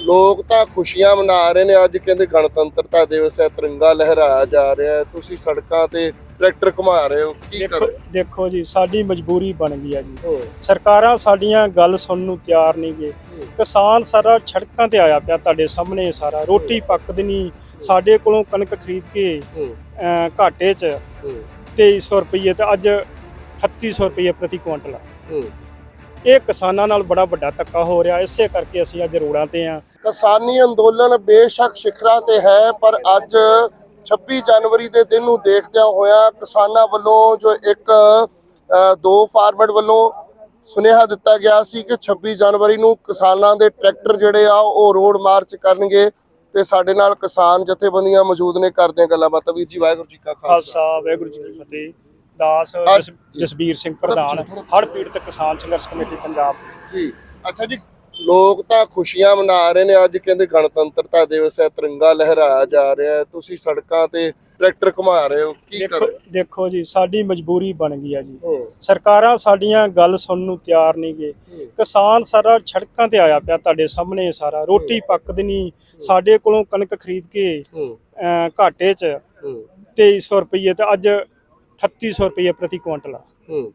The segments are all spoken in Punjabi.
ਲੋਕ ਤਾਂ ਖੁਸ਼ੀਆਂ ਮਨਾ ਰਹੇ ਨੇ। ਅੱਜ ਕਹਿੰਦੇ ਗਣਤੰਤਰਤਾ ਦਿਵਸ ਹੈ ਤਿਰੰਗਾ ਲਹਿਰਾਇਆ ਜਾ ਰਿਹਾ ਹੈ। ਤੁਸੀਂ ਸੜਕਾਂ ਤੇ ਟਰੈਕਟਰ ਘੁਮਾ ਰਹੇ ਹੋ ਕੀ ਕਰੋ? ਦੇਖੋ ਜੀ ਸਾਡੀ ਮਜਬੂਰੀ ਬਣ ਗਈ ਆ ਜੀ। ਹੂੰ, ਸਰਕਾਰਾਂ ਸਾਡੀਆਂ ਗੱਲ ਸੁਣਨ ਨੂੰ ਤਿਆਰ ਨਹੀਂ ਗੇ। ਕਿਸਾਨ ਸਾਰਾ ਸੜਕਾਂ ਤੇ ਆਇਆ ਪਿਆ ਤੁਹਾਡੇ ਸਾਹਮਣੇ ਸਾਰਾ। ਰੋਟੀ ਪੱਕਦੀ ਨਹੀਂ। ਸਾਡੇ ਕੋਲੋਂ ਕਣਕ ਖਰੀਦ ਕੇ ਹੂੰ, ਘਾਟੇ 'ਚ ਹੂੰ, 2300 ਰੁਪਏ ਤੇ ਅੱਜ 3800 ਰੁਪਏ ਪ੍ਰਤੀ ਕੁਇੰਟਲ ਆ। ਇਹ ਕਿਸਾਨਾਂ ਨਾਲ ਬੜਾ ਵੱਡਾ ਧੱਕਾ ਹੋ ਰਿਹਾ। ਇਸੇ ਕਰਕੇ ਅਸੀਂ ਅੱਜ ਰੋਡਾਂ ਤੇ ਆ। ਕਿਸਾਨੀ ਅੰਦੋਲਨ ਬੇਸ਼ੱਕ ਸਿਖਰਾਂ ਤੇ ਹੈ ਪਰ ਅੱਜ 26 ਜਨਵਰੀ ਦੇ ਦਿਨ ਨੂੰ ਦੇਖਦਿਆਂ ਹੋਇਆ ਕਿਸਾਨਾਂ ਵੱਲੋਂ ਜੋ ਇੱਕ ਦੋ ਫਾਰਮੈਟ ਵੱਲੋਂ ਸੁਨੇਹਾ ਦਿੱਤਾ ਗਿਆ ਸੀ ਕਿ 26 ਜਨਵਰੀ ਨੂੰ ਕਿਸਾਨਾਂ ਦੇ ਟਰੈਕਟਰ ਜਿਹੜੇ ਆ ਉਹ ਰੋਡ ਮਾਰਚ ਕਰਨਗੇ ਤੇ ਸਾਡੇ ਨਾਲ ਕਿਸਾਨ ਜਥੇਬੰਦੀਆਂ ਮੌਜੂਦ ਨੇ। ਕਰਦੇ ਗੱਲਾਂ ਬਾਤਾਂ ਵੀਰ ਜੀ ਵਾਹਿਗੁਰੂ ਜੀ ਕਾ ਖਾਲਸਾ ਵਾਹਿਗੁਰੂ ਜੀ ਕੀ ਫਤਿਹ। ਦਾਸ ਜਸ- ਜਸਬੀਰ ਸਿੰਘ ਪ੍ਰਧਾਨ ਹੜ੍ਹ ਪੀੜਤ ਕਿਸਾਨ ਸੰਘਰਸ਼ ਕਮੇਟੀ ਪੰਜਾਬ। ਜੀ ਅੱਛਾ ਜੀ ਲੋਕ ਤਾਂ ਖੁਸ਼ੀਆਂ ਮਨਾ ਰਹੇ ਨੇ ਅੱਜ ਕਹਿੰਦੇ ਗਣਤੰਤਰਤਾ ਦਿਵਸ ਹੈ ਤਿਰੰਗਾ ਲਹਿਰਾਇਆ ਜਾ ਰਿਹਾ ਹੈ ਤੁਸੀਂ ਸੜਕਾਂ ਤੇ ਟਰੈਕਟਰ ਘੁਮਾ ਰਹੇ ਹੋ ਕੀ ਦੇਖੋ ਕਰੋ? ਦੇਖੋ ਜੀ ਸਾਡੀ ਮਜਬੂਰੀ ਬਣ ਗਈ ਆ ਜੀ। ਹੂੰ, ਸਰਕਾਰਾਂ ਸਾਡੀਆਂ ਗੱਲ ਸੁਣਨ ਨੂੰ ਤਿਆਰ ਨਹੀਂ ਗੇ ਹੂੰ, ਕਿਸਾਨ ਸਾਰਾ ਸੜਕਾਂ ਤੇ ਆਇਆ ਪਿਆ ਤੁਹਾਡੇ ਸਾਹਮਣੇ ਸਾਰਾ ਰੋਟੀ ਪੱਕਦੀ ਨਹੀਂ। ਸਾਡੇ ਕੋਲੋਂ ਕਣਕ ਖਰੀਦ ਕੇ ਹੂੰ, ਘਾਟੇ 'ਚ ਹੂੰ, 2300 ਰੁਪਏ ਤੇ ਅੱਜ 3800 ਰੁਪਏ ਪ੍ਰਤੀ ਕੁਇੰਟਲ ਆ। ਹੂੰ,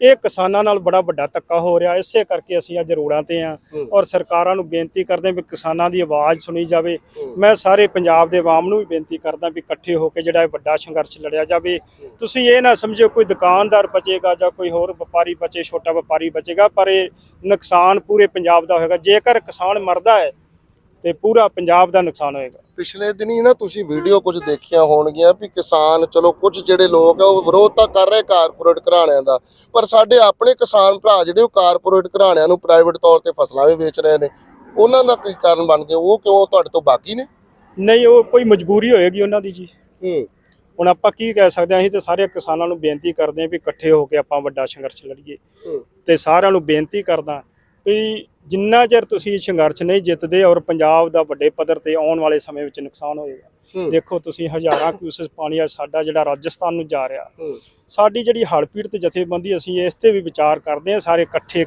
ਇਹ ਕਿਸਾਨਾਂ ਨਾਲ ਬੜਾ ਵੱਡਾ ਧੱਕਾ ਹੋ ਰਿਹਾ ਇਸੇ ਕਰਕੇ ਅਸੀਂ ਅੱਜ ਰੋਡਾਂ ਤੇ ਆ। ਔਰ ਸਰਕਾਰਾਂ ਨੂੰ ਬੇਨਤੀ ਕਰਦੇ ਹਾਂ ਵੀ ਕਿਸਾਨਾਂ ਦੀ ਆਵਾਜ਼ ਸੁਣੀ ਜਾਵੇ। ਮੈਂ ਸਾਰੇ ਪੰਜਾਬ ਦੇ ਆਵਾਮ ਨੂੰ ਵੀ ਬੇਨਤੀ ਕਰਦਾ ਵੀ ਇਕੱਠੇ ਹੋ ਕੇ ਜਿਹੜਾ ਇਹ ਵੱਡਾ ਸੰਘਰਸ਼ ਲੜਿਆ ਜਾਵੇ ਤੁਸੀਂ ਇਹ ਨਾ ਸਮਝੋ ਕੋਈ ਦੁਕਾਨਦਾਰ ਬਚੇਗਾ ਜਾਂ ਕੋਈ ਹੋਰ ਵਪਾਰੀ ਬਚੇ ਛੋਟਾ ਵਪਾਰੀ ਬਚੇਗਾ ਪਰ ਇਹ ਨੁਕਸਾਨ ਪੂਰੇ ਪੰਜਾਬ ਦਾ ਹੋਏਗਾ ਜੇਕਰ ਕਿਸਾਨ ਮਰਦਾ ਹੈ ਤੇ ਪੂਰਾ ਪੰਜਾਬ ਦਾ ਨੁਕਸਾਨ ਹੋਏਗਾ। ਪਿਛਲੇ ਦਿਨੀ ਨਾ ਤੁਸੀਂ ਵੀਡੀਓ ਕੁਝ ਦੇਖੀਆਂ ਹੋਣਗੀਆਂ ਵੀ ਕਿਸਾਨ ਚਲੋ ਕੁਝ ਜਿਹੜੇ ਲੋਕ ਆ ਉਹ ਵਿਰੋਧ ਤਾਂ ਕਰ ਰਹੇ ਕਾਰਪੋਰੇਟ ਘਰਾਣਿਆਂ ਦਾ ਪਰ ਸਾਡੇ ਆਪਣੇ ਕਿਸਾਨ ਭਰਾ ਜਿਹੜੇ ਉਹ ਕਾਰਪੋਰੇਟ ਘਰਾਣਿਆਂ ਨੂੰ ਪ੍ਰਾਈਵੇਟ ਤੌਰ ਤੇ ਫਸਲਾਂ ਵੀ ਵੇਚ ਰਹੇ ਨੇ ਉਹਨਾਂ ਦਾ ਕੀ ਕਾਰਨ ਬਣ ਗਿਆ ਉਹ ਕਿਉਂ ਤੁਹਾਡੇ ਤੋਂ ਬਾਕੀ ਨੇ? ਨਹੀਂ ਉਹ ਕੋਈ ਮਜਬੂਰੀ ਹੋਏਗੀ ਉਹਨਾਂ ਦੀ ਜੀ। ਹੂੰ। ਹੁਣ ਆਪਾਂ ਕੀ ਕਹਿ ਸਕਦੇ ਹਾਂ ਅਸੀਂ ਤੇ ਸਾਰੇ ਕਿਸਾਨਾਂ ਨੂੰ ਬੇਨਤੀ ਕਰਦੇ ਹਾਂ ਵੀ ਇਕੱਠੇ ਹੋ ਕੇ ਆਪਾਂ ਵੱਡਾ ਸੰਘਰਸ਼ ਲੜੀਏ। ਤੇ ਸਾਰਿਆਂ ਨੂੰ ਬੇਨਤੀ ਕਰਦਾ ਵੀ ਜਿੰਨਾ ਚਿਰ ਤੁਸੀਂ ਸੰਘਰਸ਼ ਨਹੀਂ ਜਿੱਤਦੇ ਔਰ ਪੰਜਾਬ ਦਾ ਵੱਡੇ ਪੱਧਰ ਤੇ ਆਉਣ ਵਾਲੇ ਸਮੇਂ ਵਿੱਚ ਨੁਕਸਾਨ ਹੋਏਗਾ। ਦੇਖੋ ਤੁਸੀਂ ਹਜ਼ਾਰਾਂ ਕਿਊਸਸ ਪਾਣੀ ਆ ਸਾਡਾ ਜਿਹੜਾ ਰਾਜਸਥਾਨ ਨੂੰ ਜਾ ਰਿਹਾ। ਸਾਡੀ ਜਿਹੜੀ ਹੜ੍ਹ ਪੀੜਤ ਜਥੇਬੰਦੀ ਅਸੀਂ ਇਸ ਤੇ ਵੀ ਵਿਚਾਰ ਕਰਦੇ ਹਾਂ ਸਾਰੇ ਇਕੱਠੇ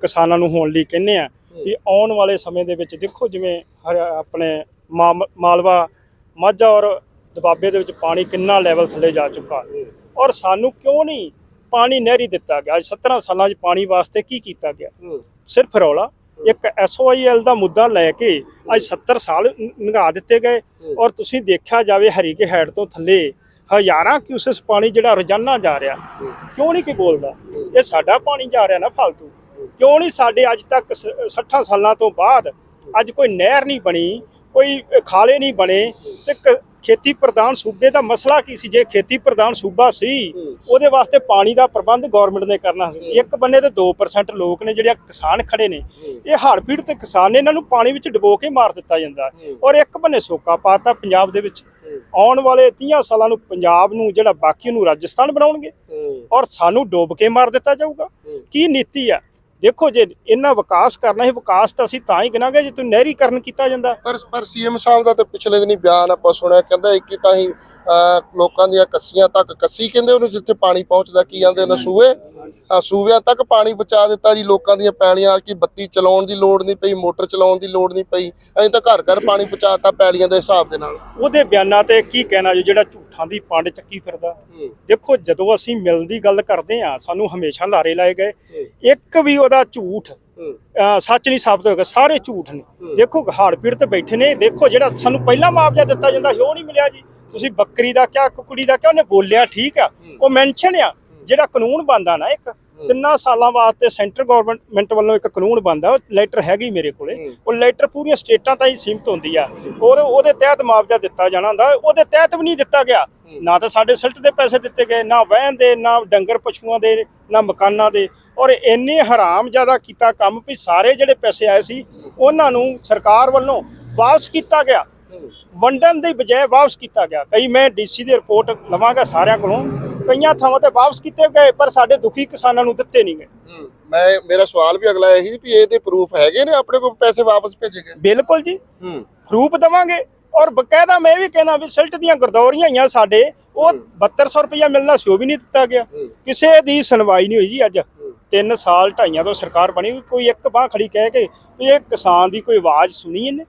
ਕਿਸਾਨਾਂ ਨੂੰ ਹੋਣ ਲਈ ਕਹਿੰਦੇ ਆ ਵੀ ਆਉਣ ਵਾਲੇ ਸਮੇਂ ਦੇ ਵਿੱਚ ਦੇਖੋ ਜਿਵੇਂ ਆਪਣੇ ਮਾਲਵਾ ਮਾਝਾ ਔਰ ਦਬਾਬੇ ਦੇ ਵਿੱਚ ਪਾਣੀ ਕਿੰਨਾ ਲੈਵਲ ਥੱਲੇ ਜਾ ਚੁੱਕਾ। ਔਰ ਸਾਨੂੰ ਕਿਉਂ ਨਹੀਂ ਪਾਣੀ ਨਹਿਰੀ ਦਿੱਤਾ ਗਿਆ। ਅੱਜ 17 ਸਾਲਾਂ 'ਚ ਪਾਣੀ ਵਾਸਤੇ ਕੀ ਕੀਤਾ ਗਿਆ? ਸਿਰਫ ਰੌਲਾ। ਇੱਕ ਐਸਓਆਈਐਲ ਦਾ ਮੁੱਦਾ ਲੈ ਕੇ ਅੱਜ 70 ਸਾਲ ਨਿਗਾਹ ਦਿੱਤੇ ਗਏ। ਔਰ ਤੁਸੀਂ ਦੇਖਿਆ ਜਾਵੇ ਹਰੀਕੇ ਹੈਡ ਤੋਂ ਥੱਲੇ ਹਜ਼ਾਰਾਂ ਕਿਊਸਸ ਪਾਣੀ ਜਿਹੜਾ ਰੋਜ਼ਾਨਾ ਜਾ ਰਿਹਾ। ਕਿਉਂ ਨਹੀਂ ਕੋਈ ਬੋਲਦਾ? ਇਹ ਸਾਡਾ ਪਾਣੀ ਜਾ ਰਿਹਾ ਨਾ ਫालतू ਕਿਉਂ ਨਹੀਂ ਸਾਡੇ ਅੱਜ ਤੱਕ ਸ- 60 ਸਾਲਾਂ ਤੋਂ ਬਾਅਦ ਅੱਜ ਕੋਈ ਨਹਿਰ ਨਹੀਂ ਬਣੀ ਕੋਈ ਖਾਲੇ ਨਹੀਂ ਬਣੇ ਤੇ ਕ- ਖੇਤੀ ਪ੍ਰਧਾਨ ਸੂਬੇ ਦਾ ਮਸਲਾ ਕੀ ਸੀ? ਜੇ ਖੇਤੀ ਪ੍ਰਧਾਨ ਸੂਬਾ ਸੀ, ਉਹਦੇ ਵਾਸਤੇ ਪਾਣੀ ਦਾ ਪ੍ਰਬੰਧ ਗਵਰਨਮੈਂਟ ਨੇ ਕਰਨਾ ਸੀ। ਇੱਕ ਬੰਨੇ ਤੇ 2% ਲੋਕ ਨੇ ਜਿਹੜੇ ਕਿਸਾਨ ਖੜੇ ਨੇ। ਇਹ ਹੜ੍ਹ ਤੇ ਕਿਸਾਨ ਨੇ ਇਹਨਾਂ ਨੂੰ ਪਾਣੀ ਵਿੱਚ ਡੁਬੋ ਕੇ ਮਾਰ ਦਿੱਤਾ ਜਾਂਦਾ। ਔਰ ਇੱਕ ਬੰਨੇ ਸੋਕਾ ਪਾਤਾ ਪੰਜਾਬ ਦੇ ਵਿੱਚ। ਆਉਣ ਵਾਲੇ 30 ਸਾਲਾਂ ਨੂੰ ਪੰਜਾਬ ਨੂੰ ਜਿਹੜਾ ਬਾਕੀ ਨੂੰ ਰਾਜਸਥਾਨ ਬਣਾਉਣਗੇ। ਔਰ ਸਾਨੂੰ ਡੋਬ ਕੇ ਮਾਰ ਦਿੱਤਾ ਜਾਊਗਾ। ਕੀ ਨੀਤੀ ਆ? ਦੇਖੋ ਜੇ ਇੰਨਾ ਵਿਕਾਸ ਕਰਨਾ ਹੈ ਵਿਕਾਸ ਤਾਂ ਅਸੀਂ ਤਾਂ ਹੀ ਗਿਣਾਂਗੇ ਜੇ ਤੂੰ ਨਹਿਰੀਕਰਨ ਕੀਤਾ ਜਾਂਦਾ। ਪਰ ਪਰ ਸੀਐਮ ਸਾਹਿਬ ਦਾ ਤਾਂ ਪਿਛਲੇ ਦਿਨੀ ਬਿਆਨ ਆਪਾਂ ਸੁਣਿਆ, ਕਹਿੰਦਾ ਇੱਕ ਤਾਂ ਹੀ ਲੋਕਾਂ ਦੀਆਂ ਕੱਸੀਆਂ ਤੱਕ ਕੱਸੀ ਕਹਿੰਦੇ ਉਹਨੂੰ ਜਿੱਥੇ ਪਾਣੀ ਪਹੁੰਚਦਾ ਕੀ ਜਾਂਦੇ ਨੇ ਸੂਏ ਆ ਸੂਵਿਆਂ ਤੱਕ ਪਾਣੀ ਪਹੁੰਚਾ ਦਿੱਤਾ ਜੀ ਲੋਕਾਂ ਦੀਆਂ ਪੈਲੀਆਂ ਕਿ ਬੱਤੀ ਚਲਾਉਣ ਦੀ ਲੋੜ ਨਹੀਂ ਪਈ ਮੋਟਰ ਚਲਾਉਣ ਦੀ ਲੋੜ ਨਹੀਂ ਪਈ ਅਸੀਂ ਤਾਂ ਘਰ ਘਰ ਪਾਣੀ ਪਹੁੰਚਾਤਾ ਪੈਲੀਆਂ ਦੇ ਹਿਸਾਬ ਦੇ ਨਾਲ। ਉਹਦੇ ਬਿਆਨਾਂ ਤੇ ਕੀ ਕਹਿਣਾ ਜੀ ਜਿਹੜਾ ਝੂਠਾਂ ਦੀ ਪੰਡ ਚੱਕੀ ਫਿਰਦਾ? ਦੇਖੋ ਜਦੋਂ ਅਸੀਂ ਮਿਲਣ ਦੀ ਗੱਲ ਕਰਦੇ ਆ ਸਾਨੂੰ ਹਮੇਸ਼ਾ ਲਾਰੇ ਲਾਏ ਗਏ। ਇੱਕ ਵੀ ਉਹਦਾ ਝੂਠ ਸੱਚ ਨਹੀਂ ਸਾਬਤ ਹੋਏਗਾ ਸਾਰੇ ਝੂਠ ਨੇ। ਦੇਖੋ ਹਾੜ ਪੀੜ ਤੇ ਬੈਠੇ ਨੇ ਦੇਖੋ ਜਿਹੜਾ ਸਾਨੂੰ ਪਹਿਲਾਂ ਮੁਆਵਜ਼ਾ ਦਿੱਤਾ ਜਾਂਦਾ ਸੀ ਉਹ ਨਹੀਂ ਮਿਲਿਆ ਜੀ। ਤੁਸੀਂ ਬੱਕਰੀ ਦਾ ਕਿਆ ਕੁਕੜੀ ਦਾ ਕਿਆ ਉਹਨੇ ਬੋਲਿਆ ਠੀਕ ਆ। ਉਹ ਮੈਂਸ਼ਨ ਆ ਜਿਹੜਾ ਕਾਨੂੰਨ ਬੰਦਾ ਨਾ ਇੱਕ ਤਿੰਨਾਂ ਸਾਲਾਂ ਵਾਸਤੇ ਸੈਂਟਰ ਗਵਰਨਮੈਂਟ ਵੱਲੋਂ ਇੱਕ ਕਾਨੂੰਨ ਬੰਦਾ ਉਹ ਲੈਟਰ ਹੈਗੀ ਮੇਰੇ ਕੋਲੇ। ਉਹ ਲੈਟਰ ਪੂਰੀਆਂ ਸਟੇਟਾਂ ਤਾਈਂ ਸੀਮਤ ਹੁੰਦੀ ਆ। ਔਰ ਉਹਦੇ ਤਹਿਤ ਮੁਆਵਜ਼ਾ ਦਿੱਤਾ ਜਾਣਾ ਹੁੰਦਾ ਉਹਦੇ ਤਹਿਤ ਵੀ ਨਹੀਂ ਦਿੱਤਾ ਗਿਆ। ਨਾ ਤਾਂ ਸਾਡੇ ਸਿਲਟ ਦੇ ਪੈਸੇ ਦਿੱਤੇ ਗਏ ਨਾ ਵਹਿਣ ਦੇ ਨਾ ਡੰਗਰ ਪਸ਼ੂਆਂ ਦੇ ਨਾ ਮਕਾਨਾਂ ਦੇ। ਔਰ ਇੰਨੇ ਹਰਾਮ ਜ਼ਿਆਦਾ ਕੀਤਾ ਕੰਮ ਵੀ ਸਾਰੇ ਜਿਹੜੇ ਪੈਸੇ ਆਏ ਸੀ ਉਹਨਾਂ ਨੂੰ ਸਰਕਾਰ ਵੱਲੋਂ ਵਾਪਸ ਕੀਤਾ ਗਿਆ। ਵੰਡਣ ਦੀ ਬਜਾਏ ਵਾਪਸ ਕੀਤਾ ਗਿਆ। ਕਈ ਮੈਂ ਡੀਸੀ ਦੀ ਰਿਪੋਰਟ ਲਵਾਂਗਾ ਸਾਰਿਆਂ ਕੋਲੋਂ। ਕਈਆਂ ਥਾਵਾਂ ਤੇ ਵਾਪਸ ਕੀਤੇ ਗਏ ਪਰ ਸਾਡੇ ਦੁਖੀ ਕਿਸਾਨਾਂ ਨੂੰ ਦਿੱਤੇ ਨਹੀਂ ਗਏ। ਮੈਂ ਮੇਰਾ ਸਵਾਲ ਵੀ ਅਗਲਾ ਇਹੀ ਵੀ ਇਹਦੇ ਪ੍ਰੂਫ ਹੈਗੇ ਨੇ? ਆਪਣੇ ਕੋਲ ਪੈਸੇ ਵਾਪਸ ਭੇਜੇ ਗਏ? ਬਿਲਕੁਲ ਜੀ। ਪ੍ਰੂਫ ਦਵਾਂਗੇ। ਔਰ ਬਕਾਇਦਾ ਮੈਂ ਵੀ ਕਹਿੰਦਾ ਵੀ ਸਿਲਟ ਦੀਆਂ ਗਰਦੌਰੀਆਂ ਆਈਆਂ ਸਾਡੇ ਉਹ 7200 ਰੁਪਇਆ ਮਿਲਣਾ ਸੀ ਉਹ ਵੀ ਨਹੀਂ ਦਿੱਤਾ ਗਿਆ। ਕਿਸੇ ਦੀ ਸੁਣਵਾਈ ਨਹੀਂ ਹੋਈ ਜੀ ਅੱਜ। ਤਿੰਨ ਸਾਲ ਢਾਈਆਂ ਤੋਂ ਸਰਕਾਰ ਬਣੀ ਕੋਈ ਇੱਕ ਬਾਹ ਖੜੀ ਕਹਿ ਕੇ ਵੀ ਇਹ ਕਿਸਾਨ ਦੀ ਕੋਈ ਆਵਾਜ਼ ਸੁਣੀ ਇਹਨੇ?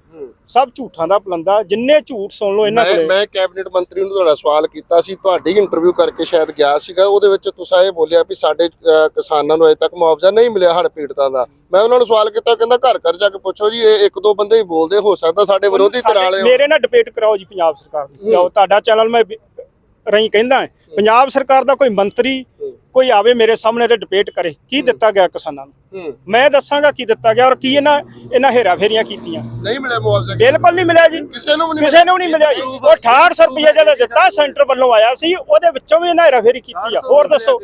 ਸਭ ਝੂਠਾਂ ਦਾ ਪਲੰਦਾ ਜਿੰਨੇ ਝੂਠ ਸੁਣ ਲਓ ਇਹਨਾਂ ਕੋਲੇ। ਮੈਂ ਕੈਬਨਿਟ ਮੰਤਰੀ ਨੂੰ ਤੁਹਾਡਾ ਸਵਾਲ ਕੀਤਾ ਸੀ ਤੁਹਾਡੀ ਇੰਟਰਵਿਊ ਕਰਕੇ ਸ਼ਾਇਦ ਗਿਆ ਸੀਗਾ ਉਹਦੇ ਵਿੱਚ ਤੁਸੀਂ ਇਹ ਬੋਲਿਆ ਵੀ ਸਾਡੇ ਕਿਸਾਨਾਂ ਨੂੰ ਅਜੇ ਤੱਕ ਮੁਆਵਜ਼ਾ ਨਹੀਂ ਮਿਲਿਆ ਹੜ੍ਹ ਪੀੜਤਾਂ ਦਾ। ਮੈਂ ਉਹਨਾਂ ਨੂੰ ਸਵਾਲ ਕੀਤਾ ਕਹਿੰਦਾ ਘਰ ਘਰ ਜਾ ਕੇ ਪੁੱਛੋ ਜੀ ਇਹ ਇੱਕ ਦੋ ਬੰਦੇ ਹੀ ਬੋਲਦੇ ਹੋ ਸਕਦਾ ਸਾਡੇ ਵਿਰੋਧੀ ਧਿਰ ਵਾਲੇ। ਮੇਰੇ ਨਾਲ ਡਿਬੇਟ ਕਰਾਓ ਜੀ ਪੰਜਾਬ ਸਰਕਾਰ ਦੀ। ਜਾਓ ਤੁਹਾਡਾ ਚੈਨਲ ਮੈਂ ਰਹੀ ਕਹਿੰਦਾ ਹਾਂ, ਪੰਜਾਬ ਸਰਕਾਰ ਦਾ ਕੋਈ ਮੰਤਰੀ ਕੋਈ ਆਵੇ ਮੇਰੇ ਸਾਹਮਣੇ ਤੇ ਡਿਬੇਟ ਕਰੇ ਕੀ ਦਿੱਤਾ ਗਿਆ ਕਿਸਾਨਾਂ ਨੂੰ? ਮੈਂ ਦੱਸਾਂਗਾ ਕੀ ਦਿੱਤਾ ਗਿਆ ਔਰ ਕੀ ਇਹਨਾਂ ਇਹਨਾਂ ਹੇਰਾ ਫੇਰੀਆਂ ਕੀਤੀਆਂ। ਨਹੀਂ ਮਿਲਿਆ ਮੁਆਵਜ਼ਾ ਬਿਲਕੁਲ ਨਹੀਂ ਮਿਲਿਆ ਜੀ। ਕਿਸੇ ਨੂੰ ਵੀ ਨਹੀਂ ਕਿਸੇ ਨੂੰ ਨਹੀਂ ਮਿਲਿਆ ਜੀ। ਉਹ 6800 ਰੁਪਏ ਜਿਹੜਾ ਦਿੱਤਾ ਸੈਂਟਰ ਵੱਲੋਂ ਆਇਆ ਸੀ ਉਹਦੇ ਵਿੱਚੋਂ ਵੀ ਇਹਨਾਂ ਹੇਰਾ ਫੇਰੀ ਕੀਤੀ ਆ। ਹੋਰ ਦੱਸੋ।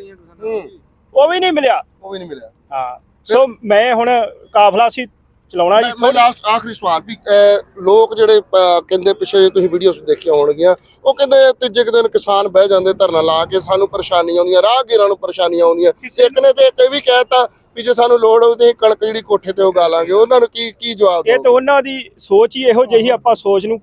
ਉਹ ਵੀ ਨਹੀਂ ਮਿਲਿਆ। ਉਹ ਵੀ ਨਹੀਂ ਮਿਲਿਆ। ਹਾਂ। ਸੋ ਮੈਂ ਹੁਣ ਕਾਫਲਾ ਸੀ ਚਲਾਉਣਾ ਜੀ ਮੈਂ- ਲਾਸਟ ਆਖਰੀ ਸਵਾਲ ਵੀ ਅਹ, ਲੋਕ ਜਿਹੜੇ ਅਹ, ਕਹਿੰਦੇ ਪਿੱਛੇ ਤੁਸੀਂ ਵੀਡੀਓਜ਼ ਦੇਖੀਆਂ ਹੋਣਗੀਆਂ ਉਹ ਕਹਿੰਦੇ ਤੀਜੇ ਕੁ ਦਿਨ ਕਿਸਾਨ ਬਹਿ ਜਾਂਦੇ ਧਰਨਾ ਲਾ ਕੇ ਸਾਨੂੰ ਪਰੇਸ਼ਾਨੀਆਂ ਆਉਂਦੀਆਂ ਰਾਹਗੀਰਾਂ ਨੂੰ ਪਰੇਸ਼ਾਨੀਆਂ ਆਉਂਦੀਆਂ। ਇੱਕ ਨੇ ਤੇ ਇੱਕ ਇਹ ਵੀ ਕਹਿਤਾ ਵੀ ਜੇ ਸਾਨੂੰ ਲੋੜ ਹੋਵੇ ਤੇ ਅਸੀਂ ਕਣਕ ਜਿਹੜੀ ਕੋਠੇ ਤੇ ਉਗਾ ਲਾਂਗੇ ਉਹਨਾਂ ਨੂੰ ਕੀ ਕੀ ਜਵਾਬ ਇਹ ਦਿਓ ਤਾਂ ਉਹਨਾਂ ਦੀ ਸੋਚ ਹੀ ਇਹੋ ਜਿਹੀ ਆਪਾਂ ਸੋਚ ਨੂੰ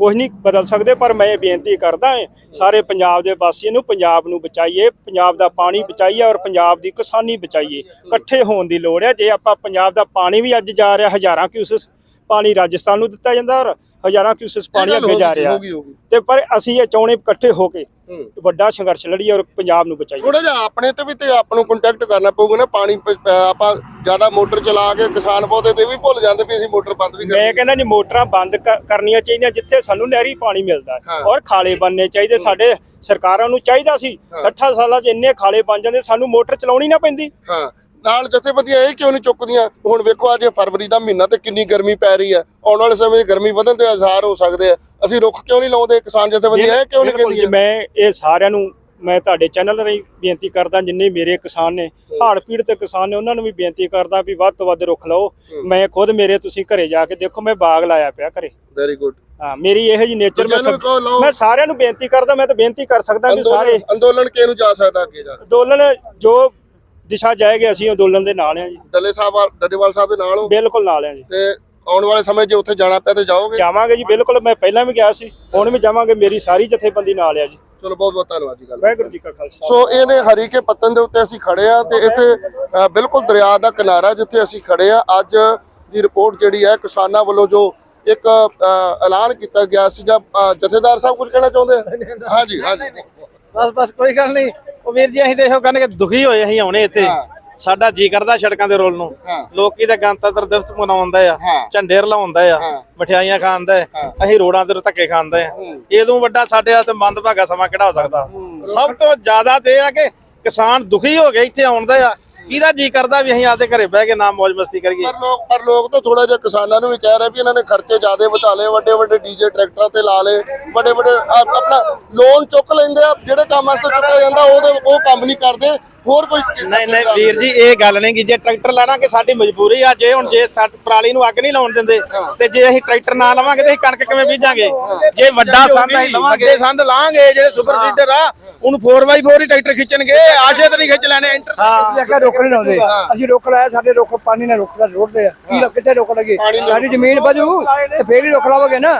ਕੁਝ ਨਹੀਂ ਬਦਲ ਸਕਦੇ, ਪਰ ਮੈਂ ਇਹ ਬੇਨਤੀ ਕਰਦਾ ਸਾਰੇ ਪੰਜਾਬ ਦੇ ਵਾਸੀਆਂ ਨੂੰ, ਪੰਜਾਬ ਨੂੰ ਬਚਾਈਏ, ਪੰਜਾਬ ਦਾ ਪਾਣੀ ਬਚਾਈਏ ਔਰ ਪੰਜਾਬ ਦੀ ਕਿਸਾਨੀ ਬਚਾਈਏ। ਇਕੱਠੇ ਹੋਣ ਦੀ ਲੋੜ ਹੈ, ਜੇ ਆਪਾਂ ਪੰਜਾਬ ਦਾ ਪਾਣੀ ਵੀ ਅੱਜ ਜਾ ਰਿਹਾ, ਹਜ਼ਾਰਾਂ ਕਿਊਸਸ ਪਾਣੀ ਰਾਜਸਥਾਨ ਨੂੰ ਦਿੱਤਾ ਜਾਂਦਾ ਔਰ ਹਜ਼ਾਰਾਂ ਕਿਊਸਸ ਪਾਣੀ ਅੱਗੇ ਜਾ ਰਿਹਾ। ਤੇ ਪਰ ਅਸੀਂ ਇਹ ਚਾਹੁੰਦੇ ਇਕੱਠੇ ਹੋ ਕੇ ਵੱਡਾ ਸੰਘਰਸ਼ ਲੜੀਏ ਔਰ ਪੰਜਾਬ ਨੂੰ ਬਚਾਈਏ। ਥੋੜਾ ਜਿਹਾ ਆਪਣੇ ਤੇ ਵੀ ਤੇ ਆਪ ਨੂੰ ਕੰਟੈਕਟ ਕਰਨਾ ਪਊਗਾ ਨਾ ਪਾਣੀ ਆਪਾਂ ਜ਼ਿਆਦਾ ਮੋਟਰ ਚਲਾ ਕੇ ਕਿਸਾਨ ਪੌਦੇ ਤੇ ਵੀ ਭੁੱਲ ਜਾਂਦੇ ਵੀ ਅਸੀਂ ਮੋਟਰ ਬੰਦ ਵੀ ਮੈਂ ਕਰਨੀ ਕਹਿੰਦਾ ਨਹੀਂ ਮੋਟਰਾਂ ਬੰਦ ਕਰਨੀਆਂ ਚਾਹੀਦੀਆਂ ਜਿੱਥੇ ਸਾਨੂੰ ਨਹਿਰੀ ਪਾਣੀ ਮਿਲਦਾ। ਔਰ ਖਾਲੇ ਬਣਨੇ ਚਾਹੀਦੇ। ਸਾਡੇ ਸਰਕਾਰਾਂ ਨੂੰ ਚਾਹੀਦਾ ਸੀ 60 ਸਾਲਾਂ 'ਚ ਇੰਨੇ ਖਾਲੇ ਬਣ ਜਾਂਦੇ ਸਾਨੂੰ ਮੋਟਰ ਚਲਾਉਣੀ ਨਾ ਪੈਂਦੀ। ਹਾਂ। ਨਾਲ ਜਥੇਬੰਦੀਆਂ ਇਹ ਕਿਉਂ ਨਹੀਂ ਚੁੱਕਦੀਆਂ? ਹੁਣ ਵੇਖੋ ਅੱਜ ਫਰਵਰੀ ਦਾ ਮਹੀਨਾ ਤੇ ਕਿੰਨੀ ਗਰਮੀ ਪੈ ਰਹੀ ਹੈ। ਆਉਣ ਵਾਲੇ ਸਮੇਂ 'ਚ ਗਰਮੀ ਵਧਣ ਦੇ ਆਸਾਰ ਹੋ ਸਕਦੇ ਆ। ਅਸੀਂ ਰੁੱਖ ਕਿਉਂ ਨਹੀਂ ਲਾਉਂਦੇ? ਕਿਸਾਨ ਜਥੇਬੰਦੀਆਂ ਇਹ ਕਿਉਂ ਨਹੀਂ ਕਹਿੰਦੀਆਂ? ਮੈਂ ਇਹ ਸਾਰਿਆਂ ਨੂੰ ਮੈਂ ਤੁਹਾਡੇ ਚੈਨਲ ਰਾਹੀਂ ਬੇਨਤੀ ਕਰਦਾ ਜਿੰਨੇ ਮੇਰੇ ਕਿਸਾਨ ਨੇ ਹਾੜ ਪੀੜਤ ਕਿਸਾਨ ਨੇ ਉਹਨਾਂ ਨੂੰ ਵੀ ਬੇਨਤੀ ਕਰਦਾ ਵੀ ਵੱਧ ਤੋਂ ਵੱਧ ਰੁੱਖ ਲਾਓ। ਮੈਂ ਖੁਦ ਮੇਰੇ ਤੁਸੀਂ ਘਰੇ ਜਾ ਕੇ ਦੇਖੋ ਮੈਂ ਬਾਗ ਲਾਇਆ ਪਿਆ ਘਰੇ। ਵੈਰੀ ਗੁੱਡ ਹਾਂ ਮੇਰੀ ਇਹੋ ਜੀ ਨੇਚਰ ਮੈਂ ਮੈਂ ਸਾਰਿਆਂ ਨੂੰ ਬੇਨਤੀ ਕਰਦਾ ਮੈਂ ਤਾਂ ਬੇਨਤੀ ਕਰ ਸਕਦਾ ਵੀ ਸਾਰੇ ਅੰਦੋਲਨ ਕਿਹਨੂੰ ਜਾ ਸਕਦਾ ਅੱਗੇ ਜਾ? ਅੰਦੋਲਨ ਜੋ ਦਿਸ਼ਾ ਜਾਏਗੀ ਅਸੀਂ ਅੰਦੋਲਨ ਦੇ ਨਾਲ ਆ ਜੀ। ਡੱਲੇ ਸਾਹਿਬ ਵਾਲ- ਡੱਡੇਵਾਲ ਸਾਹਿਬ ਦੇ ਨਾਲ ਹੋ? ਬਿਲਕੁਲ ਨਾਲ ਆ ਜੀ। ਤੇ ਆਉਣ ਵਾਲੇ ਸਮੇਂ 'ਚ ਉੱਥੇ ਜਾਣਾ ਪਿਆ ਤੇ ਜਾਓਗੇ? ਜਾਵਾਂਗੇ ਜੀ ਬਿਲਕੁਲ। ਮੈਂ ਪਹਿਲਾਂ ਵੀ ਗਿਆ ਸੀ ਹੁਣ ਵੀ ਜਾਵਾਂਗੇ ਮੇਰੀ ਸਾਰੀ ਜਥੇਬੰਦੀ ਨਾਲ ਆ ਜੀ। ਚਲੋ ਬਹੁਤ ਬਹੁਤ ਧੰਨਵਾਦ ਜੀ ਗੱਲ ਵਾਹਿਗੁਰੂ ਜੀ ਕਾ ਖਾਲਸਾ। ਸੋ ਇਹ ਨੇ ਹਰੀਕੇ ਪੱਤਨ ਦੇ ਉੱਤੇ ਅਸੀਂ ਖੜੇ ਆ ਤੇ ਇੱਥੇ ਬਿਲਕੁਲ ਦਰਿਆ ਦਾ ਕਿਨਾਰਾ ਜਿੱਥੇ ਅਸੀਂ ਖੜੇ ਆ ਅੱਜ ਦੀ ਰਿਪੋਰਟ ਜਿਹੜੀ ਹੈ ਕਿਸਾਨਾਂ ਵੱਲੋਂ ਜੋ ਇੱਕ ਐਲਾਨ ਕੀਤਾ ਗਿਆ ਸੀਗਾ। ਜਥੇਦਾਰ ਸਾਹਿਬ ਕੁਝ ਕਹਿਣਾ ਚਾਹੁੰਦੇ ਆ? ਹਾਂਜੀ ਹਾਂਜੀ। ਬਸ ਬਸ ਕੋਈ ਗੱਲ ਨਹੀਂ। ਉਹ ਵੀਰ ਜੀ ਅਸੀਂ ਦੇਖੋ ਕਹਿੰਦੇ ਕਿ ਦੁਖੀ ਹੋਏ ਅਸੀਂ ਆਉਣੇ ਇੱਥੇ। ਸਾਡਾ ਜੀ ਕਰਦਾ ਸੜਕਾਂ ਦੇ ਰੋਲ ਨੂੰ। ਲੋਕੀ ਤਾਂ ਗਣਤੰਤਰ ਦਿਵਸ ਮਨਾਉਂਦਾ ਆ। ਝੰਡੇ ਰਲਾਉਂਦਾ ਆ। ਮਠਿਆਈਆਂ ਖਾਂਦਾ। ਅਸੀਂ ਰੋਡਾਂ ਤੇ ਧੱਕੇ ਖਾਂਦੇ ਆ। ਇਹਦੋਂ ਵੱਡਾ ਸਾਡੇ ਵਾਸਤੇ ਮੰਦਭਾਗਾ ਸਮਾਂ ਕਿਹੜਾ ਹੋ ਸਕਦਾ ਸਭ ਤੋਂ ਜ਼ਿਆਦਾ ਤੇ ਆ ਕਿ ਕਿਸਾਨ ਦੁਖੀ ਹੋ ਗਏ ਇੱਥੇ ਆਉਂਦਾ ਆ ਕਿਹਦਾ ਜੀ ਕਰਦਾ ਵੀ ਅਸੀਂ ਆਪਦੇ ਘਰੇ ਬਹਿ ਕੇ ਨਾ ਮौज ਮਸਤੀ ਕਰੀਏ? ਪਰ ਲੋਕ ਪਰ ਲੋਕ ਤਾਂ ਥੋੜਾ ਜਿਹਾ ਕਿਸਾਨਾਂ ਨੂੰ ਵੀ ਕਹਿ ਰਹੇ ਵੀ ਇਹਨਾਂ ਨੇ ਖਰਚੇ ਜ਼ਿਆਦੇ ਵਧਾ ਲਏ ਵੱਡੇ ਵੱਡੇ ਡੀਜੇ ਟਰੈਕਟਰਾਂ ਤੇ ਲਾ ਲਏ ਵੱਡੇ ਵੱਡੇ ਆਪਣਾ ਲੋਨ ਚੁੱਕ ਲੈਂਦੇ ਆ ਜਿਹੜੇ ਕੰਮ ਵਾਸਤੇ ਚੁੱਕਿਆ ਜਾਂਦਾ ਉਹਦੇ ਉਹ ਕੰਮ ਨਹੀਂ ਕਰਦੇ ਹੋਰ ਕੋਈ ਨਹੀਂ ਨਹੀਂ ਵੀਰ ਜੀ ਇਹ ਗੱਲ ਨਹੀਂ ਕਿ ਜੇ ਟਰੈਕਟਰ ਲੈਣਾ ਕਿ ਸਾਡੀ ਮਜਬੂਰੀ ਆ ਜੇ ਹੁਣ ਜੇ ਸਾਡੀ ਪਰਾਲੀ ਨੂੰ ਅੱਗ ਨਹੀਂ ਲਾਉਣ ਦਿੰਦੇ ਤੇ ਜੇ ਅਸੀਂ ਟਰੈਕਟਰ ਨਾ ਲਵਾਂਗੇ ਤੇ ਅਸੀਂ ਕਣਕ ਕਿਵੇਂ ਬੀਜਾਂਗੇ? ਜੇ ਵੱਡਾ ਸੰਦ ਅਸੀਂ ਲਵਾਂਗੇ ਸੰਦ ਲਾਂਗੇ ਜਿਹੜੇ ਸੁਪਰ ਸੀਡਰ ਆ ਉਹਨੂੰ 4x4 ਹੀ ਟਰੈਕਟਰ ਖਿੱਚਣਗੇ ਆਸ਼ੇ ਤੇ ਨਹੀਂ ਖਿੱਚ ਲੈਣੇ ਇੰਟਰ ਅਸੀਂ ਅੱਗੇ ਰੁੱਖ ਨਹੀਂ ਲਾਉਂਦੇ। ਅਸੀਂ ਰੁੱਖ ਲਾਇਆ ਸਾਡੇ ਰੁੱਖ ਪਾਣੀ ਨਾਲ ਰੁੱਖ ਦਾ ਰੋੜਦੇ ਆ। ਕੀ ਲੱਗ ਕਿੱਥੇ ਰੁੱਖ ਲੱਗੇ? ਸਾਡੀ ਜ਼ਮੀਨ ਬਜੂ ਤੇ ਫੇਰ ਹੀ ਰੁੱਖ ਲਾਵਾਂਗੇ ਨਾ।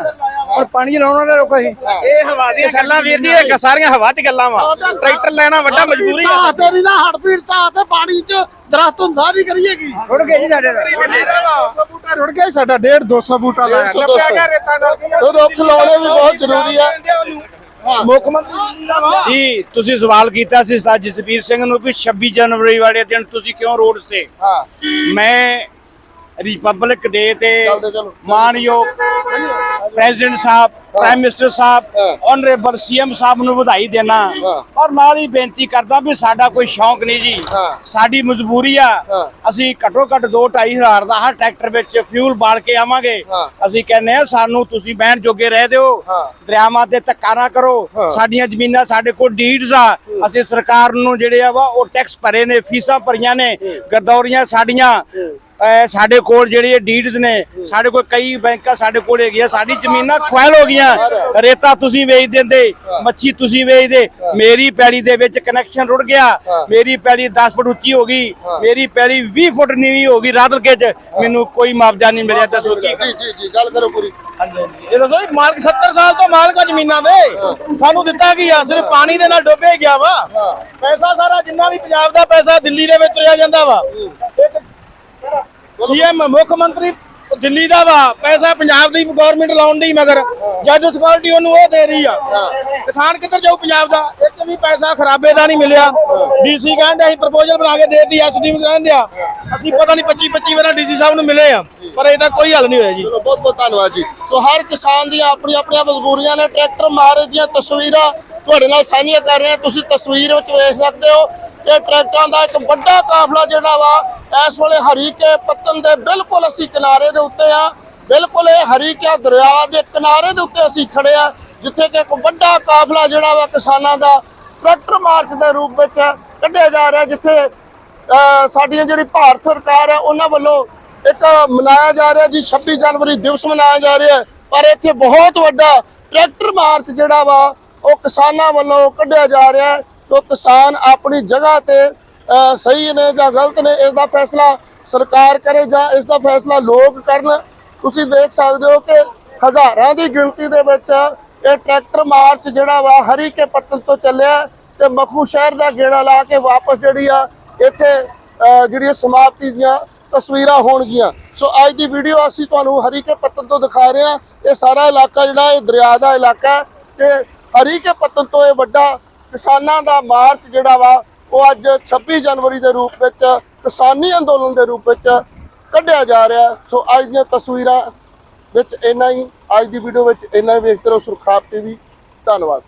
ਹੁਣ ਪਾਣੀ ਲਾਉਣ ਵਾਲਾ ਰੁੱਖ ਅਸੀਂ। ਇਹ ਹਵਾ ਦੀਆਂ ਗੱਲਾਂ ਵੀਰ ਜੀ ਇਹ ਸਾਰੀਆਂ ਹਵਾ 'ਚ ਗੱਲਾਂ ਵਾ। ਟਰੈਕਟਰ ਲੈਣਾ ਵੱਡਾ ਮਜਬੂਰੀ ਆ। ਤੇਰੀ ਨਾ ਹੜ ਪੀੜਤਾ ਤੇ ਪਾਣੀ 'ਚ ਦਰਖਤ ਹੁੰਦਾ ਨਹੀਂ ਕਰੀਏਗੀ ਰੁੜ ਗਏ ਜੀ ਸਾਡੇ ਦਾ ਬੂਟਾ ਰੁੜ ਗਿਆ ਸਾਡਾ 1.5 200 ਬੂਟਾ ਲਾਇਆ। 100 200 ਰੁੱਖ ਲਾਉਣੇ ਵੀ ਬਹੁਤ ਜ਼ਰੂਰੀ ਆ। ਮੁੱਖ ਮੰਤਰੀ ਜੀ ਤੁਸੀਂ ਸਵਾਲ ਕੀਤਾ ਸੀ ਸਰ ਜਸਵੀਰ ਸਿੰਘ ਨੂੰ ਵੀ 26 ਜਨਵਰੀ ਵਾਲੇ ਦਿਨ ਤੁਸੀਂ ਕਿਉਂ ਰੋਡ ਤੇ? ਹਾਂ। ਮੈਂ ਰਿਪਬਲਿਕ ਡੇ ਤੇ ਮਾਨਯੋਗ ਪ੍ਰੈਜ਼ੀਡੈਂਟ ਸਾਹਿਬ ਪ੍ਰਾਈਮ ਮਿਨਿਸਟਰ ਸਾਹਿਬ। ਆਨਰੇਬਲ ਸੀਐਮ ਸਾਹਿਬ ਨੂੰ ਵਧਾਈ ਦੇਣਾ। ਔਰ ਨਾਲ ਹੀ ਬੇਨਤੀ ਕਰਦਾ ਵੀ ਸਾਡਾ ਕੋਈ ਸ਼ੌਂਕ ਨਹੀਂ ਜੀ। ਸਾਡੀ ਮਜਬੂਰੀ ਆ। ਅਸੀਂ ਘੱਟੋ ਘੱਟ 2.5 ਹਜ਼ਾਰ ਦਾ ਹਰ ਟਰੈਕਟਰ ਵਿੱਚ ਫਿਊਲ ਬਾਲ ਕੇ ਆਵਾਂਗੇ। ਅਸੀਂ ਕਹਿੰਦੇ ਆ ਸਾਨੂੰ ਤੁਸੀਂ ਬਹਿਣ ਜੋਗੇ ਰਹਿ ਦਿਓ। ਦਰਿਆਵਾਂ ਤੇ ਧੱਕਾ ਨਾ ਕਰੋ। ਸਾਡੀਆਂ ਜ਼ਮੀਨਾਂ ਸਾਡੇ ਕੋਲ ਡੀਡਸ ਆ ਅਸੀਂ ਸਰਕਾਰ ਨੂੰ ਜਿਹੜੇ ਆ ਵਾ ਉਹ ਟੈਕਸ ਭਰੇ ਨੇ ਫੀਸਾਂ ਭਰੀਆਂ ਨੇ ਗਰਦੌਰੀਆਂ ਸਾਡੀਆਂ ਸਾਡੇ ਕੋਲ ਜਿਹੜੇ ਡੀਡਸ ਨੇ ਸਾਡੇ ਕੋਲ ਕਈ ਬੈਂਕਾਂ ਸਾਡੇ ਕੋਲ ਹੈਗੀਆਂ ਸਾਡੀ ਜ਼ਮੀਨਾਂ ਖੁਆਲ ਹੋ ਗਈਆਂ। ਰੇਤਾ ਤੁਸੀਂ ਵੇਚ ਦਿੰਦੇ ਮੱਛੀ ਤੁਸੀਂ ਵੇਚਦੇ ਮੇਰੀ ਪੈੜੀ ਦੇ ਵਿੱਚ ਕਨੈਕਸ਼ਨ ਰੁੜ ਗਿਆ ਮੇਰੀ ਪੈੜੀ 10 ਫੁੱਟ ਉੱਚੀ ਹੋ ਗਈ ਮੇਰੀ ਪੈੜੀ 20 ਫੁੱਟ ਨੀਵੀਂ ਹੋ ਗਈ ਰਾਦਲਕੇ ਚ ਮੈਨੂੰ ਕੋਈ ਮੁਆਵਜ਼ਾ ਨਹੀਂ ਮਿਲਿਆ ਦੱਸੋ ਕੀ ਜੀ ਜੀ ਜੀ ਗੱਲ ਕਰੋ ਪੂਰੀ। ਇਹ ਦੱਸੋ ਮਾਲਕ 70 ਸਾਲ ਤੋਂ ਮਾਲਕ ਆ ਜ਼ਮੀਨਾਂ ਦੇ। ਸਾਨੂੰ ਦਿੱਤਾ ਕੀ ਆ? ਸਿਰਫ ਪਾਣੀ ਦੇ ਨਾਲ ਡੁੱਬੇ ਗਿਆ ਵਾ। ਪੈਸਾ ਸਾਰਾ ਜਿੰਨਾ ਵੀ ਪੰਜਾਬ ਦਾ ਪੈਸਾ ਦਿੱਲੀ ਦੇ ਵਿੱਚ ਤੁਰਿਆ ਜਾਂਦਾ ਵਾ। ਸੀਐਮ ਮੁੱਖ ਮੰਤਰੀ ਦਿੱਲੀ ਦਾ ਵਾ, ਪੈਸਾ ਪੰਜਾਬ ਦੀ ਗਵਰਨਮੈਂਟ ਲਾਉਣ ਦੀ ਮਗਰ ਜੱਜ ਸਕਿਉਰਟੀ ਉਹਨੂੰ ਉਹ ਦੇ ਰਹੀ ਆ। ਕਿਸਾਨ ਕਿੱਧਰ ਜਾਊ ਪੰਜਾਬ ਦਾ? ਇੱਕ ਵੀ ਪੈਸਾ ਖਰਾਬੇ ਦਾ ਨਹੀਂ ਮਿਲਿਆ। ਡੀਸੀ ਕਹਿੰਦੇ ਅਸੀਂ ਪ੍ਰਪੋਜ਼ਲ ਬਣਾ ਕੇ ਦੇਤੀ ਐਸਡੀ ਨੂੰ ਕਹਿੰਦੇ ਆ। ਅਸੀਂ ਪਤਾ ਨਹੀਂ 25 25 ਵਾਰ ਡੀਸੀ ਸਾਹਿਬ ਨੂੰ ਮਿਲੇ ਆ, ਪਰ ਇਹਦਾ ਕੋਈ ਹੱਲ ਨਹੀਂ ਹੋਇਆ ਜੀ। ਚਲੋ, ਬਹੁਤ ਬਹੁਤ ਧੰਨਵਾਦ ਜੀ। ਸੋ ਹਰ ਕਿਸਾਨ ਦੀਆਂ ਆਪਣੀ ਆਪਣੀਆਂ ਮਜਬੂਰੀਆਂ ਨੇ, ਟਰੈਕਟਰ ਮਾਰੇ ਦੀਆਂ ਤਸਵੀਰਾਂ ਤੁਹਾਡੇ ਨਾਲ ਸਾਂਝੀਆਂ ਕਰ ਰਹੇ ਹਾਂ। ਤੁਸੀਂ ਤਸਵੀਰ ਵਿੱਚ ਵੇਖ ਸਕਦੇ ਹੋ ਕਿ ਟਰੈਕਟਰਾਂ ਦਾ ਇੱਕ ਵੱਡਾ ਕਾਫਲਾ ਜਿਹੜਾ ਵਾ, ਇਸ ਵੇਲੇ ਹਰੀਕੇ ਪੱਤਨ ਦੇ ਬਿਲਕੁਲ ਅਸੀਂ ਕਿਨਾਰੇ ਦੇ ਉੱਤੇ ਆ। ਬਿਲਕੁਲ ਇਹ ਹਰੀਕਿਆ ਦਰਿਆ ਦੇ ਕਿਨਾਰੇ ਦੇ ਉੱਤੇ ਅਸੀਂ ਖੜੇ ਆ, ਜਿੱਥੇ ਕਿ ਇੱਕ ਵੱਡਾ ਕਾਫਲਾ ਜਿਹੜਾ ਵਾ ਕਿਸਾਨਾਂ ਦਾ ਟਰੈਕਟਰ ਮਾਰਚ ਦੇ ਰੂਪ ਵਿੱਚ ਕੱਢਿਆ ਜਾ ਰਿਹਾ, ਜਿੱਥੇ ਸਾਡੀਆਂ ਜਿਹੜੀ ਭਾਰਤ ਸਰਕਾਰ ਹੈ ਉਹਨਾਂ ਵੱਲੋਂ ਇੱਕ ਮਨਾਇਆ ਜਾ ਰਿਹਾ ਜੀ 26 ਜਨਵਰੀ ਦਿਵਸ ਮਨਾਇਆ ਜਾ ਰਿਹਾ ਪਰ ਇੱਥੇ ਬਹੁਤ ਵੱਡਾ ਟਰੈਕਟਰ ਮਾਰਚ ਜਿਹੜਾ ਵਾ, ਉਹ ਕਿਸਾਨਾਂ ਵੱਲੋਂ ਕੱਢਿਆ ਜਾ ਰਿਹਾ ਤੋਂ ਕਿਸਾਨ ਆਪਣੀ ਜਗ੍ਹਾ ਤੇ ਸਹੀ ਨੇ ਜਾਂ ਗਲਤ ਨੇ ਇਸ ਦਾ ਫੈਸਲਾ ਸਰਕਾਰ ਕਰੇ ਜਾਂ ਇਸ ਦਾ ਫੈਸਲਾ ਲੋਕ ਕਰਨ। ਤੁਸੀਂ ਦੇਖ ਸਕਦੇ ਹੋ ਕਿ ਹਜ਼ਾਰਾਂ ਦੀ ਗਿਣਤੀ ਦੇ ਵਿੱਚ ਇਹ ਟਰੈਕਟਰ ਮਾਰਚ ਜਿਹੜਾ ਵਾ ਹਰੀ ਕੇ ਪੱਤਨ ਤੋਂ ਚੱਲਿਆ ਤੇ ਮਖੂ ਸ਼ਹਿਰ ਦਾ ਗੇੜਾ ਲਾ ਕੇ ਵਾਪਸ ਜਿਹੜੀ ਆ, ਇੱਥੇ ਜਿਹੜੀ ਸਮਾਪਤੀ ਦੀਆਂ ਤਸਵੀਰਾਂ ਹੋਣਗੀਆਂ। ਸੋ ਅੱਜ ਦੀ ਵੀਡੀਓ ਅਸੀਂ ਤੁਹਾਨੂੰ ਹਰੀ ਕੇ ਪੱਤਨ ਤੋਂ ਦਿਖਾ ਰਹੇ ਹਾਂ। ਇਹ ਸਾਰਾ ਇਲਾਕਾ ਜਿਹੜਾ, ਇਹ ਦਰਿਆ ਦਾ ਇਲਾਕਾ ਹੈ ਤੇ ਹਰੀ ਕੇ ਪੱਤਨ ਤੋਂ ਇਹ ਵੱਡਾ ਕਿਸਾਨਾਂ ਦਾ ਮਾਰਚ ਜਿਹੜਾ ਵਾ, ਉਹ ਅੱਜ 26 ਜਨਵਰੀ ਦੇ ਰੂਪ ਵਿੱਚ, ਕਿਸਾਨੀ ਅੰਦੋਲਨ ਦੇ ਰੂਪ ਵਿੱਚ ਕੱਢਿਆ ਜਾ ਰਿਹਾ ਸੋ ਅੱਜ ਦੀਆਂ ਤਸਵੀਰਾਂ ਵਿੱਚ ਇੰਨਾ ਹੀ, ਅੱਜ ਦੀ ਵੀਡੀਓ ਵਿੱਚ ਇੰਨਾ ਹੀ। ਵੇਖਦੇ ਰਹੋ ਸੁਰਖਾਪ ਟੀਵੀ। ਧੰਨਵਾਦ।